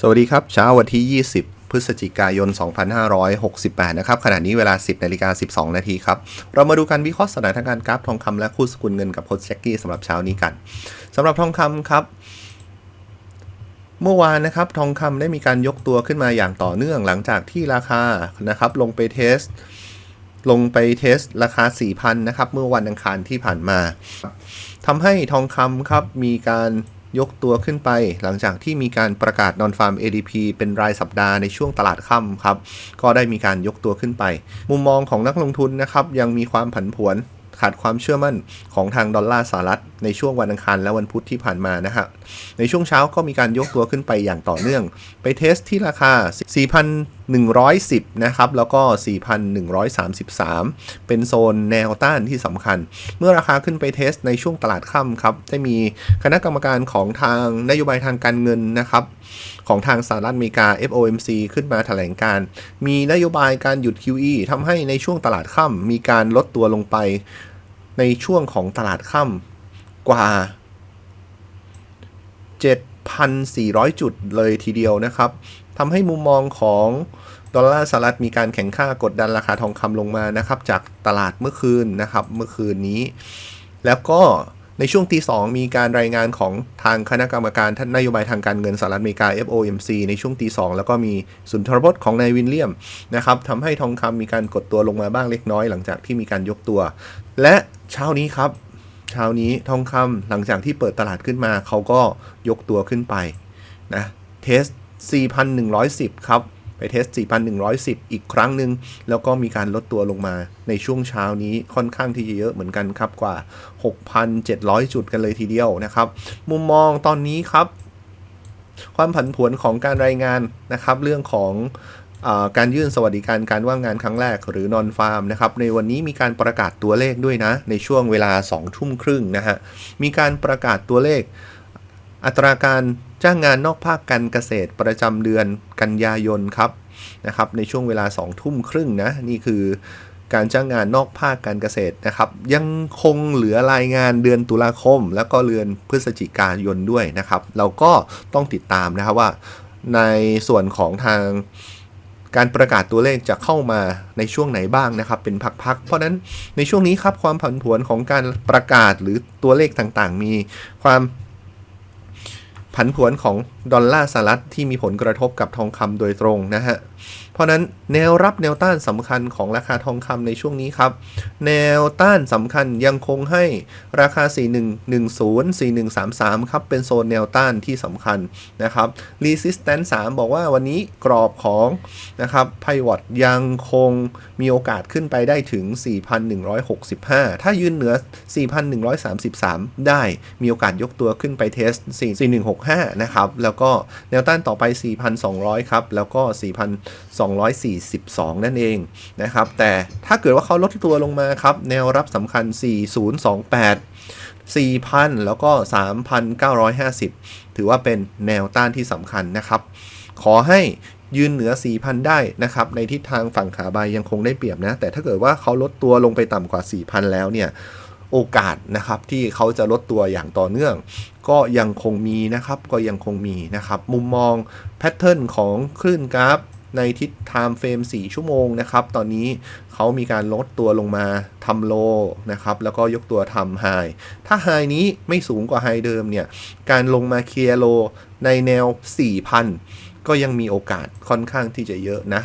สวัสดีครับ เช้าวันที่ 20 พฤศจิกายน 2568 นะครับ ขณะนี้เวลา 10นาฬิกา12 นาทีครับ เรามาดูการวิเคราะห์สถานการณ์กราฟทองคำและคู่สกุลเงินกับโคชแจ็คกี้สำหรับเช้านี้กันสำหรับทองคำครับเมื่อวานนะครับทองคำได้มีการยกตัวขึ้นมาอย่างต่อเนื่องหลังจากที่ราคานะครับลงไปเทส ลงไปเทสราคา 4,000 นะครับ เมื่อวันอังคารที่ผ่านมาทำให้ทองคำครับมีการ ยกตัวขึ้นไป หลังจากที่มีการประกาศนอนฟาร์ม ADP เป็นรายสัปดาห์ในช่วงตลาดค่ำครับก็ได้มีการยกตัวขึ้นไป มุมมองของนักลงทุนนะครับยังมีความผันผวนขาดความเชื่อมั่นของทางดอลลาร์สหรัฐในช่วงวันอังคารและวันพุธที่ผ่านมานะฮะ ในช่วงเช้าก็มีการยกตัวขึ้นไปอย่างต่อเนื่อง ไปเทสที่ราคา 4,110 นะครับ แล้วก็ 4,133 เป็นโซนแนวต้านที่สำคัญ เมื่อราคาขึ้นไปเทสในช่วงตลาดค่ำครับ ได้มีคณะกรรมการของทางนโยบายทางการเงินนะครับของทางสหรัฐอเมริกา FOMC ขึ้นมาแถลงการ มีนโยบายการหยุด QE ทำให้ในช่วงตลาดค่ำมีการลดตัวลงไปในช่วงของตลาดค่ำ กว่า 7,400 จุดเลยทีเดียวนะครับทำให้มุมมองของดอลลาร์สหรัฐมีการแข่งค่ากดดันราคาทองคำลงมานะครับ จากตลาดเมื่อคืนนะครับ เมื่อคืนนี้ แล้วก็ในช่วงตีสองมีการรายงานของทางคณะกรรมการท่านนโยบายทางการเงินสหรัฐอเมริกา FOMC ในช่วงตีสองแล้วก็มีสุนทรพจน์ของนายวินเลียมนะครับทำให้ทองคำมีการกดตัวลงมาบ้างเล็กน้อยหลังจากที่มีการยกตัว และเช้านี้ครับ ช้านี้ทองคำหลังจากที่เปิดตลาดขึ้นมา เขาก็ยกตัวขึ้นไปนะเทส 4,110 ครับ ไปเทส 4,110 อีกครั้งหนึ่งแล้วก็มีการลดตัวลงมาในช่วงเช้านี้ค่อนข้างที่จะเยอะเหมือนกันครับกว่า 6,700 จุดกันเลยทีเดียวนะครับ มุมมองตอนนี้ครับ ความผันผวนของการรายงานนะครับ เรื่องของ การยื่นสวัสดิการการว่างงานครั้งแรกหรือนอนฟาร์มนะครับในวันนี้มีการประกาศตัวเลขด้วยนะ ในช่วงเวลา2ทุ่มครึ่งนะฮะมีการประกาศตัวเลข อัตราการจ้างงานนอกภาคการเกษตรประจำเดือนกันยายนครับนะครับในช่วงเวลา2ทุ่มครึ่งนะนี่คือการจ้างงานนอกภาคการเกษตรนะครับ ยังคงเหลือรายงานเดือนตุลาคม แล้วก็เดือนพฤศจิกายนด้วยนะครับ เราก็ต้องติดตามนะครับว่า ในส่วนของทาง การประกาศตัวเลขจะเข้ามาในช่วงไหนบ้างนะครับ เป็นพักๆ เพราะนั้นในช่วงนี้ครับความผันผวนของการประกาศหรือตัวเลขต่างๆ มีความผันผวนของ ดอลลาร์สหรัฐที่มีผลกระทบกับทองคำโดยตรงนะฮะ เพราะนั้นแนวรับแนวต้านสำคัญของราคาทองคำในช่วงนี้ครับ แนวต้านสำคัญยังคงให้ราคา 4110 4133 ครับ เป็นโซนแนวต้านที่สำคัญนะครับ resistance 3 บอกว่าวันนี้กรอบของนะครับไพวอตยังคงมีโอกาสขึ้นไปได้ถึง 4,165 ถ้ายืนเหนือ 4,133 ได้มีโอกาสยกตัวขึ้นไปเทส 4165 นะครับแล้วก็แนวต้านต่อไป 4,200 ครับ แล้วก็ 4,242 นั่นเองนะครับ แต่ถ้าเกิดว่าเขาลดตัวลงมาครับ แนวรับสำคัญ 4028 4,000 แล้วก็ 3,950 ถือว่าเป็นแนวต้านที่สำคัญนะครับ ขอให้ยืนเหนือ 4,000 ได้นะครับ ในทิศทางฝั่งขาบายยังคงได้เปรียบนะ แต่ถ้าเกิดว่าเขาลดตัวลงไปต่ำกว่า 4,000 แล้วเนี่ย โอกาสนะครับที่เขาจะลดตัวอย่างต่อเนื่อง ก็ยังคงมีนะครับก็ยังคงมีนะครับ มุมมองแพทเทิร์นของคลื่นกราฟในทิศไทม์เฟรม 4 ชั่วโมงนะครับ ตอนนี้เขามีการลดตัวลงมาทำโลนะครับ แล้วก็ยกตัวทำไฮ ถ้าไฮนี้ไม่สูงกว่าไฮเดิมเนี่ย การลงมาเคลียร์โลในแนว 4,000 ก็ยังมีโอกาสค่อนข้างที่จะเยอะนะ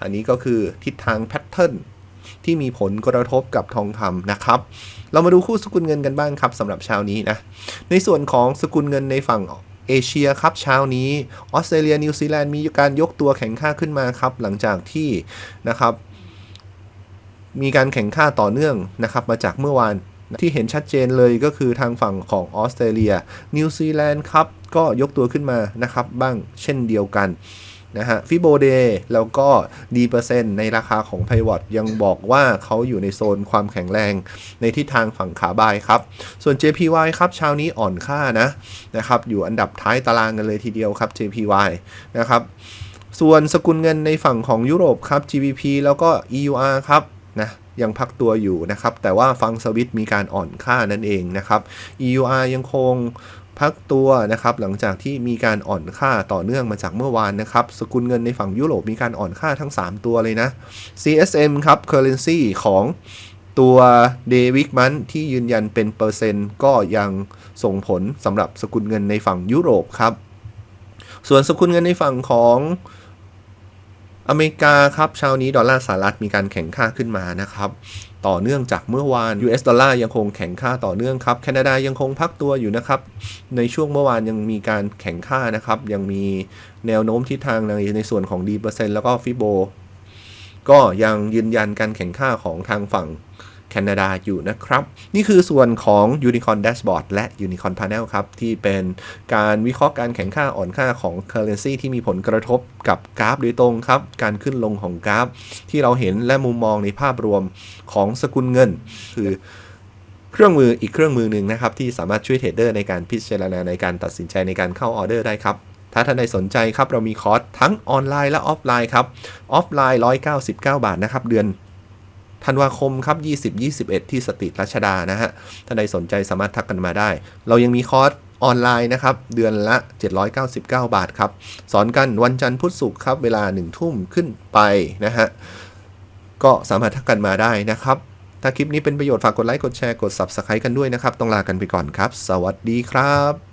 อันนี้ก็คือทิศทางแพทเทิร์น ที่มีผลกระทบกับทองคำนะครับ เรามาดูคู่สกุลเงินกันบ้างครับสำหรับเช้านี้นะ ในส่วนของสกุลเงินในฝั่งเอเชียครับเช้านี้ออสเตรเลียนิวซีแลนด์มีการยกตัวแข็งค่าขึ้นมาครับหลังจากที่นะครับมีการแข่งค่าต่อเนื่องนะครับมาจากเมื่อวานที่เห็นชัดเจนเลยก็คือทางฝั่งของออสเตรเลียนิวซีแลนด์ครับก็ยกตัวขึ้นมานะครับบ้างเช่นเดียวกัน นะฮะฟิโบเดแล้วก็ดีเปอร์เซ็นต์ในราคาของไพวอตยังบอกว่าเขาอยู่ในโซนความแข็งแรงในทิศทางฝั่งขาบายครับ ส่วน JPY ครับเช้านี้อ่อนค่านะนะครับอยู่อันดับท้ายตารางกันเลยทีเดียวครับ JPY นะครับส่วนสกุลเงินในฝั่งของยุโรปครับ GBP แล้วก็ EUR ครับนะยังพักตัวอยู่นะครับ แต่ว่าฟังสวิตมีการอ่อนค่านั่นเองนะครับ EUR ยังคง พักตัวนะครับหลังจากที่มีการอ่อนค่าต่อเนื่องมาจากเมื่อวานนะครับ สกุลเงินในฝั่งยุโรปมีการอ่อนค่าทั้ง 3 ตัวเลยนะ CSM ครับ currency ของตัว day week month ที่ยืนยันเป็นเปอร์เซ็นต์ก็ยังส่งผลสำหรับสกุลเงินในฝั่งยุโรปครับ ส่วนสกุลเงินในฝั่งของ อเมริกาครับเช้านี้ดอลลาร์สหรัฐมีการแข่งค่าขึ้นมานะครับต่อเนื่องจากเมื่อวาน US ดอลลาร์ยังคงแข่งค่าต่อเนื่องครับ แคนาดายังคงพักตัวอยู่นะครับ ในช่วงเมื่อวานยังมีการแข่งค่านะครับ ยังมีแนวโน้มทิศทางในในส่วนของดีเปอร์เซ็นต์แล้วก็ฟิโบ ก็ยังยืนยันการแข่งค่าของทางฝั่ง แคนาดาอยู่นะครับ นี่คือส่วนของ Unicorn Dashboard และ Unicorn Panel ครับ ที่เป็นการวิเคราะห์การแข่งค่าอ่อนค่าของ Currency ที่มีผลกระทบกับกราฟโดยตรงครับ การขึ้นลงของกราฟ ที่เราเห็นและมุมมองในภาพรวมของสกุลเงิน คือเครื่องมืออีกเครื่องมือหนึ่งนะครับ ที่สามารถช่วยเทรดเดอร์ในการพิจารณาในการตัดสินใจในการเข้าออเดอร์ได้ครับถ้าท่านใดสนใจครับ เรามีคอร์สทั้งออนไลน์และออฟไลน์ครับ ออฟไลน์ 199 บาทนะครับ เดือน ธันวาคมครับ 20 21 ที่สตรีทรัชดานะฮะท่านใดสนใจสามารถทักกันมาได้ เรายังมีคอร์สออนไลน์นะครับ เดือนละ 799 บาทครับ สอนกันวันจันทร์พุธศุกร์ครับ เวลา 1 ทุ่มขึ้นไปนะฮะ ก็สามารถทักกันมาได้นะครับ ถ้าคลิปนี้เป็นประโยชน์ฝากกดไลค์ กดแชร์ กด Subscribe กันด้วยนะครับ ต้องลากันไปก่อนครับ สวัสดีครับ